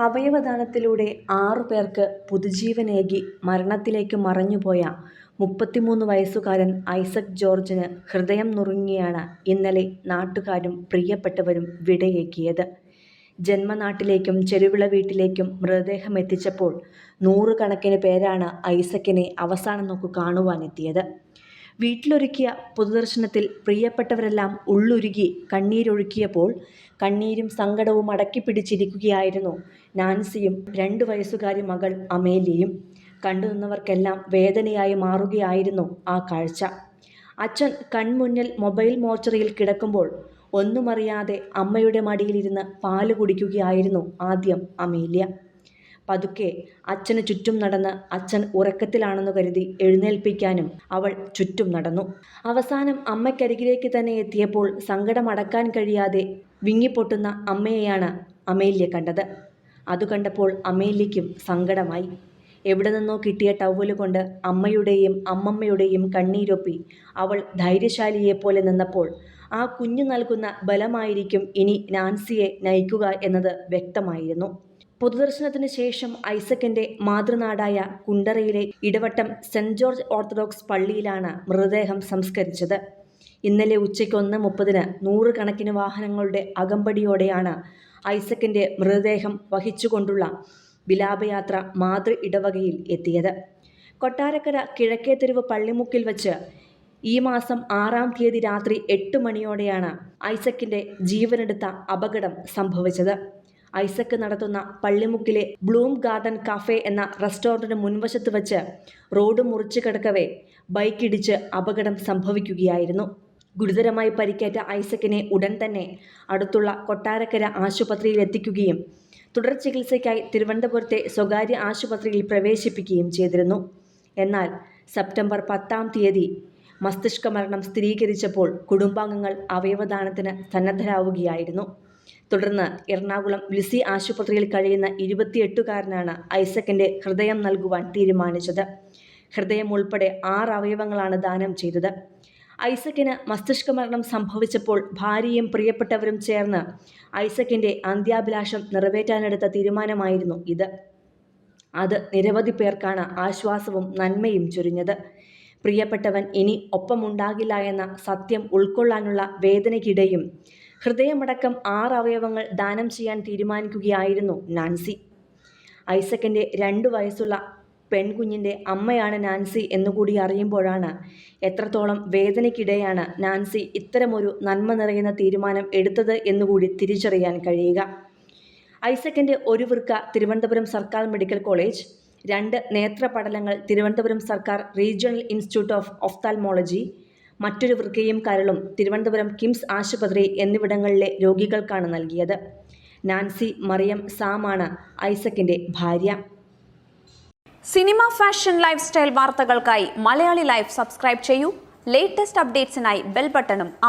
അവയവദാനത്തിലൂടെ ആറു പേർക്ക് പുതുജീവനേകി മരണത്തിലേക്ക് മറഞ്ഞുപോയ മുപ്പത്തിമൂന്ന് വയസ്സുകാരൻ ഐസക് ജോർജിന് ഹൃദയം നുറുങ്ങിയാണ് ഇന്നലെ നാട്ടുകാരും പ്രിയപ്പെട്ടവരും വിടയേക്കിയത് ജന്മനാട്ടിലേക്കും ചെരുവിള വീട്ടിലേക്കും മൃതദേഹം എത്തിച്ചപ്പോൾ നൂറുകണക്കിന് പേരാണ് ഐസക്കിനെ അവസാനം നോക്കു കാണുവാനെത്തിയത്. വീട്ടിലൊരുക്കിയ പൊതുദർശനത്തിൽ പ്രിയപ്പെട്ടവരെല്ലാം ഉള്ളുരുകി കണ്ണീരൊഴുക്കിയപ്പോൾ കണ്ണീരും സങ്കടവും അടക്കി പിടിച്ചിരിക്കുകയായിരുന്നു നാൻസിയും രണ്ടു വയസ്സുകാരി മകൾ അമേലിയയും. കണ്ടുനിന്നവർക്കെല്ലാം വേദനയായി മാറുകയായിരുന്നു ആ കാഴ്ച. അച്ഛൻ കൺമുന്നിൽ മൊബൈൽ മോർച്ചറിയിൽ കിടക്കുമ്പോൾ ഒന്നുമറിയാതെ അമ്മയുടെ മടിയിലിരുന്ന് പാൽ കുടിക്കുകയായിരുന്നു ആദ്യം അമേലിയ. പതുക്കെ അച്ഛന് ചുറ്റും നടന്ന് അച്ഛൻ ഉറക്കത്തിലാണെന്ന് കരുതി എഴുന്നേൽപ്പിക്കാനും അവൾ ചുറ്റും നടന്നു. അവസാനം അമ്മയ്ക്കരികിലേക്ക് തന്നെ എത്തിയപ്പോൾ സങ്കടമടക്കാൻ കഴിയാതെ വിങ്ങിപ്പൊട്ടുന്ന അമ്മയെയാണ് അമേല്യ കണ്ടത്. അതു കണ്ടപ്പോൾ അമേല്യയ്ക്കും സങ്കടമായി. എവിടെ നിന്നോ കിട്ടിയ ടവലുകൊണ്ട് അമ്മയുടെയും അമ്മമ്മയുടെയും കണ്ണീരൊപ്പി അവൾ ധൈര്യശാലിയെപ്പോലെ നിന്നപ്പോൾ ആ കുഞ്ഞു നൽകുന്ന ബലമായിരിക്കും ഇനി നാൻസിയെ നയിക്കുക എന്നത് വ്യക്തമായിരുന്നു. പൊതുദർശനത്തിനു ശേഷം ഐസക്കിന്റെ മാതൃനാടായ കുണ്ടറയിലെ ഇടവട്ടം സെന്റ് ജോർജ് ഓർത്തഡോക്സ് പള്ളിയിലാണ് മൃതദേഹം സംസ്കരിച്ചത്. ഇന്നലെ ഉച്ചയ്ക്ക് ഒന്ന് മുപ്പതിന് നൂറുകണക്കിന് വാഹനങ്ങളുടെ അകമ്പടിയോടെയാണ് ഐസക്കിന്റെ മൃതദേഹം വഹിച്ചുകൊണ്ടുള്ള വിലാപയാത്ര മാതൃ ഇടവകയിൽ എത്തിയത്. കൊട്ടാരക്കര കിഴക്കേ തെരുവ് പള്ളിമുക്കിൽ വച്ച് ഈ മാസം ആറാം തീയതി രാത്രി എട്ട് മണിയോടെയാണ് ഐസക്കിന്റെ ജീവനെടുത്ത അപകടം സംഭവിച്ചത്. ഐസക് നടത്തുന്ന പള്ളിമുക്കിലെ ബ്ലൂം ഗാർഡൻ കഫേ എന്ന റെസ്റ്റോറന്റിന് മുൻവശത്ത് വച്ച് റോഡ് മുറിച്ചു കിടക്കവേ ബൈക്കിടിച്ച് അപകടം സംഭവിക്കുകയായിരുന്നു. ഗുരുതരമായി പരിക്കേറ്റ ഐസക്കിനെ ഉടൻ തന്നെ അടുത്തുള്ള കൊട്ടാരക്കര ആശുപത്രിയിൽ എത്തിക്കുകയും തുടർ ചികിത്സയ്ക്കായി തിരുവനന്തപുരത്തെ സ്വകാര്യ ആശുപത്രിയിൽ പ്രവേശിപ്പിക്കുകയും ചെയ്തിരുന്നു. എന്നാൽ സെപ്റ്റംബർ പത്താം തീയതി മസ്തിഷ്ക മരണം സ്ഥിരീകരിച്ചപ്പോൾ കുടുംബാംഗങ്ങൾ അവയവദാനത്തിന് സന്നദ്ധരാവുകയായിരുന്നു. തുടർന്ന് എറണാകുളം ലിസി ആശുപത്രിയിൽ കഴിയുന്ന ഇരുപത്തിയെട്ടുകാരനാണ് ഐസക്കിന്റെ ഹൃദയം നൽകുവാൻ തീരുമാനിച്ചത്. ഹൃദയം ഉൾപ്പെടെ ആറ് അവയവങ്ങളാണ് ദാനം ചെയ്തത്. ഐസക്കിന് മസ്തിഷ്കമരണം സംഭവിച്ചപ്പോൾ ഭാര്യയും പ്രിയപ്പെട്ടവരും ചേർന്ന് ഐസക്കിന്റെ അന്ത്യാഭിലാഷം നിറവേറ്റാനെടുത്ത തീരുമാനമായിരുന്നു ഇത്. അത് നിരവധി പേർക്കാണ് ആശ്വാസവും നന്മയും ചൊരിഞ്ഞത്. പ്രിയപ്പെട്ടവൻ ഇനി ഒപ്പമുണ്ടാകില്ല എന്ന സത്യം ഉൾക്കൊള്ളാനുള്ള വേദനയ്ക്കിടെയും ഹൃദയമടക്കം ആറ് അവയവങ്ങൾ ദാനം ചെയ്യാൻ തീരുമാനിക്കുകയായിരുന്നു നാൻസി. ഐസക്കിന്റെ രണ്ടു വയസ്സുള്ള പെൺകുഞ്ഞിന്റെ അമ്മയാണ് നാൻസി എന്നുകൂടി അറിയുമ്പോഴാണ് എത്രത്തോളം വേദനയ്ക്കിടെയാണ് നാൻസി ഇത്തരമൊരു നന്മ നിറയുന്ന തീരുമാനം എടുത്തത് എന്നുകൂടി തിരിച്ചറിയാൻ കഴിയുക. ഐസക്കിന്റെ ഒരു വൃക്ക തിരുവനന്തപുരം സർക്കാർ മെഡിക്കൽ കോളേജ്, രണ്ട് നേത്രപടലങ്ങൾ തിരുവനന്തപുരം സർക്കാർ റീജിയണൽ ഇൻസ്റ്റിറ്റ്യൂട്ട് ഓഫ് ഒഫ്താൽമോളജി, മറ്റൊരു വൃക്കയും കരളും തിരുവനന്തപുരം കിംസ് ആശുപത്രി എന്നിവിടങ്ങളിലെ രോഗികൾക്കാണ് നൽകിയത്. നാൻസി മറിയം സാമാണ് ഐസക്കിന്റെ ഭാര്യ. സിനിമ ഫാഷൻ ലൈഫ് സ്റ്റൈൽ വാർത്തകൾക്കായി മലയാളി ലൈഫ് സബ്സ്ക്രൈബ് ചെയ്യൂ ലേറ്റസ്റ്റ് അപ്ഡേറ്റ്സിനായി ബെൽ ബട്ടണും അമർത്തുക